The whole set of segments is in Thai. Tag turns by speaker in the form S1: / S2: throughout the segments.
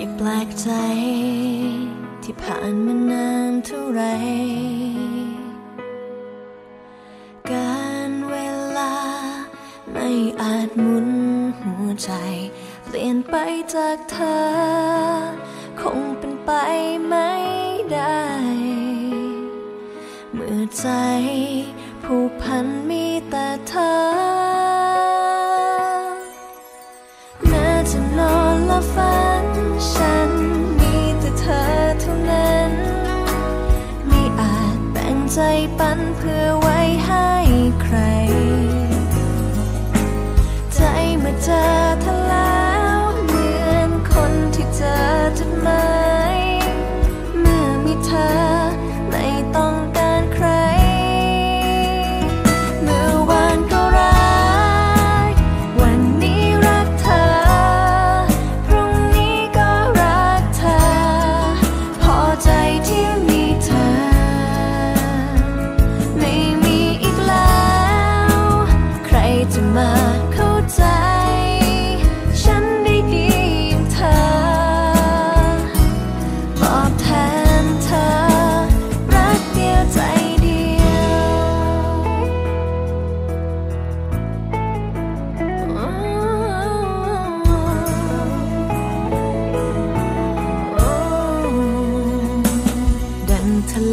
S1: ย่าแปลกใจ ที่ผ่านมานานเท่าไร การเวลาไม่อาจหมุนหัวใจ เปลี่ยนไปจากเธอ คงเป็นไปไม่ได้ เมื่อใจผูกพันมีแต่เธอแม้จะน ใจปันเพื่อ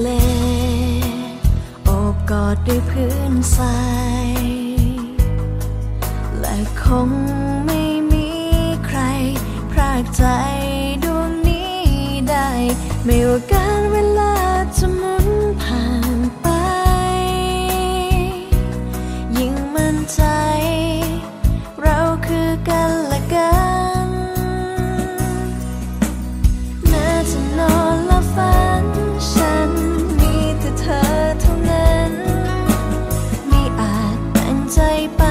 S1: เลโอบกอดด้วยพื้นทรายและคงไม่มีใครพรากใจดวงนี้ได้ ไม่ว่าการเวลาจะหมุนผ่านไป ยิ่งมั่นใจ ใจ